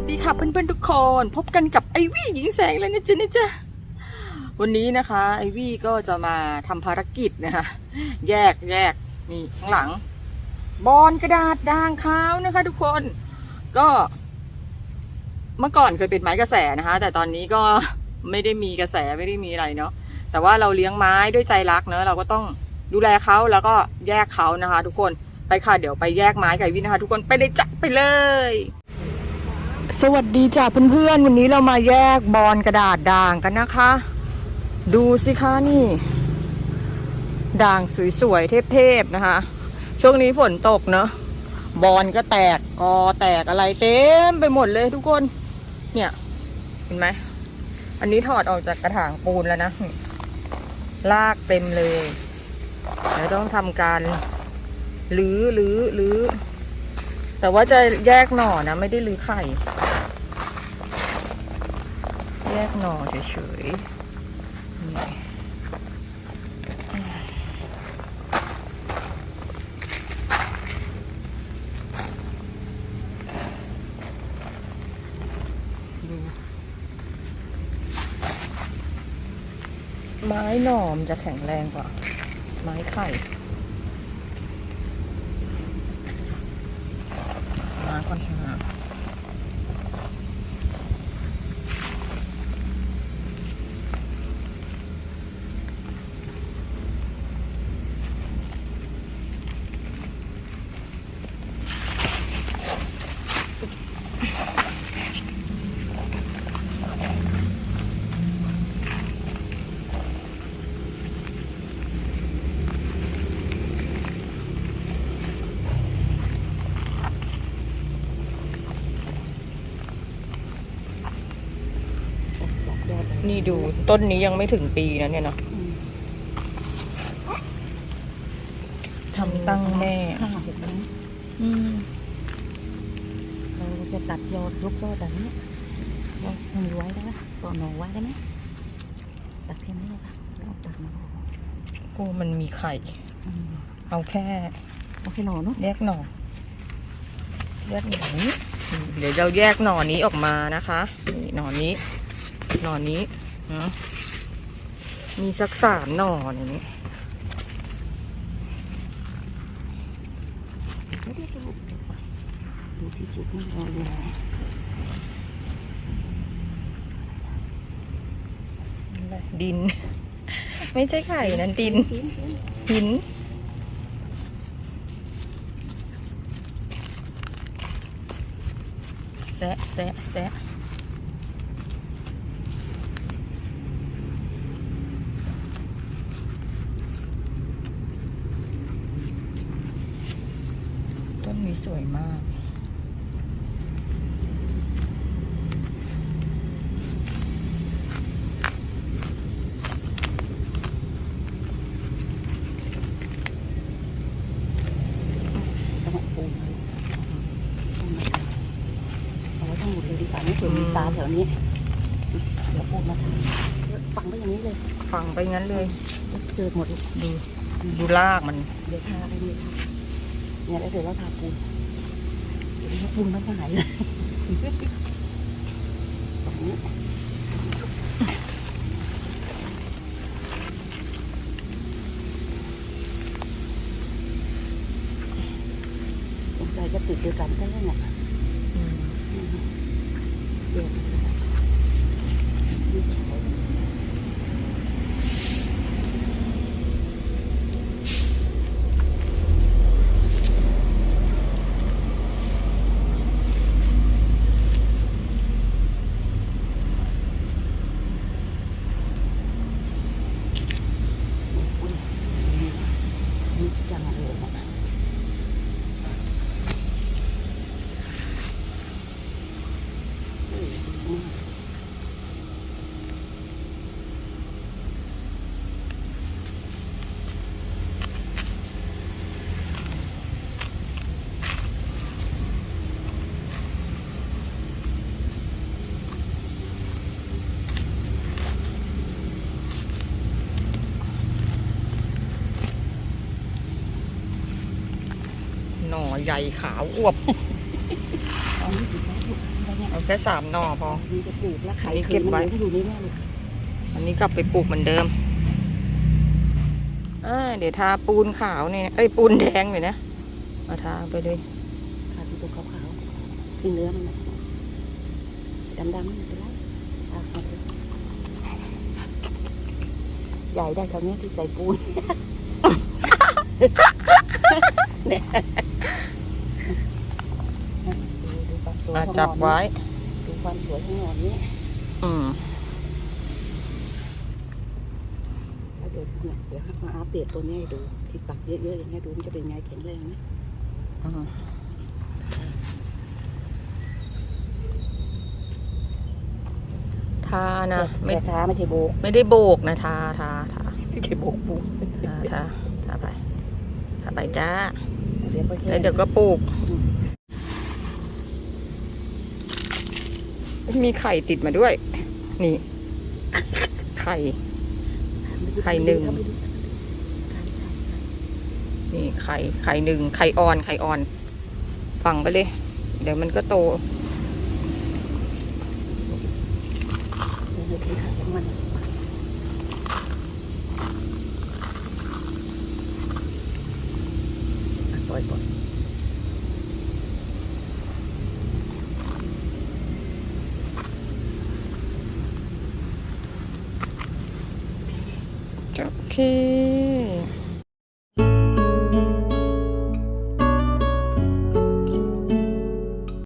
วัสดีค่ะเพื่อนๆทุกคน พบกันกับไอวี่หญิงแสงแล้วนะจ๊ะนะจ๊ะวันนี้นะคะไอวี่ก็จะมาทำภารกิจนะคะแยกแยกนี่ข้างหลัง บอลกระดาษด่างขาวนะคะ ทุกคนก็ เมื่อก่อนเคยเป็นไม้กระแสนะคะ แต่ตอนนี้ก็ไม่ได้มีกระแสไม่ได้มีอะไรเนาะแต่ว่าเราเลี้ยงไม้ด้วยใจรักเนอะเราก็ต้องดูแลเขาแล้วก็แยกเขานะคะ ทุกคนไปค่ะเดี๋ยวไปแยกไม้กับไอวี่นะคะ ทุกคนไปเลยจ้ะไปเลย สวัสดีจ้ะเพื่อนๆ วันนี้เรามาแยกบอลกระดาษด่างกันนะคะ ดูสิคะนี่ ด่างสวยๆ เทพๆ นะคะ ช่วงนี้ฝนตกเนอะบอลก็แตกกอแตกอะไรเต็มไปหมดเลยทุกคน เนี่ย เห็นไหม อันนี้ถอดออกจากกระถางปูนแล้วนะลากเต็มเลยเดี๋ยวต้องทำการรื้อรื้อรื้อ แต่ว่าจะแยกหน่อนะ ไม่ได้รื้อไข่ แยกหน่อเฉยๆนี่ดูไม้หน่อมจะแข็งแรงกว่า ไม้ไข่ มาก่ นค่ะนี่ดูต้นนี้ยังไม่ถึงปีนะเนี่ยเนาะทำตั้งแม่ห้าหกนั้นอืมเราจะตัดยอดลูกยอดแบบนี้เราทำไว้ได้ไหมต่อหน่อไว้ได้ไหมตัดแค่นี้เลยค่ะเราตัดหน่อโอ้มันมีไข่อืมเอาแค่เอาแค่หน่อเนาะแยกหน่อแยกหน่อนี้อืมเดี๋ยวเราแยกหน่อนี้ออกมานะคะนี่หน่อนี้ หน่อนนี้นะมีสักสามหน่อในนี้ไม่ได้ดูเดี๋ยวก่อนดูที่สุดมันรออยู่ไหนดิน ไม่ใช่ไข่นั่นดินกินกินหิน แซะแซะแซะ นนี้สวยมากต้องเอาปูนไว้เอาไว้ทั้งหมดเลยดีกว่าไม่เผื่อมีตาแถวนี้ เดี๋ยวปูนมาทำฝังไว้อย่างนี้เลยฟังไปงั้นเลย เจอหมดเลยดูดูลากมัน เดี๋ยวทาไปนี่ค่ะ เนี่ยแล้วเดี๋ยวเราทาปูนเดี๋ยวนี้ปูนมันก็หายเลยแบบนี้สงสัยจะติดเดียวกันก็แล้วเนี่ยอืมเดี๋ยวดูเฉา อุ้ยนี่จังเลยนะเออดีมาก หน่อใหญ่ขาวอวบ เอานี่ดีแล้วลูกอะไรเนี่ยเอาแค่สามหน่อพอนี่จะปลูกแล้วไข่นี่เคเก็ยบมันไว้ อยู่ในนี้เลยอันนี้กลับไปปลูกเหมือนเดิมอ่าเดี๋ยวทาปูนขาวเนี่ยเอ้ยปูนแดงเลยนะมาทาไปเลย ขาดที่ตัวขาวๆที่เนื้อมันนะดำๆไม่เป็นไรเอาเอาเถอะใหญ่ได้เท่านี้ที่ใส่ปูน เนี่ยดูดูค วามสวยอะของจับหนอนไว้ ดูความสวยของหนอนนี้อืม แล้วเดี๋ยวเนี่ยเดี๋ยวมาอัปเดตตัวนี้ให้ดูที่ตัดเยอะๆอย่างเงี้ยดูมันจะเป็นไงแข็งแรงไหมอืมทานะ ไม่แต่ท้าไม่ใช่โบกไม่ได้โบกนะทาทาทาไม่ใช่โบกปูทาทาทาไปทาไปจ้า เดี๋ยวไปแค่แล้วเดี๋ยวก็ปลู มีไข่ติดมาด้วย นี่ ไข่ ไข่หนึ่ง นี่ไข่ ไข่หนึ่ง ไข่อ่อน ไข่อ่อน ฝังไปเลย เดี๋ยวมันก็โต เดี๋ยวให้ถึงขาของมันอะปล่อยปล่อย โอเค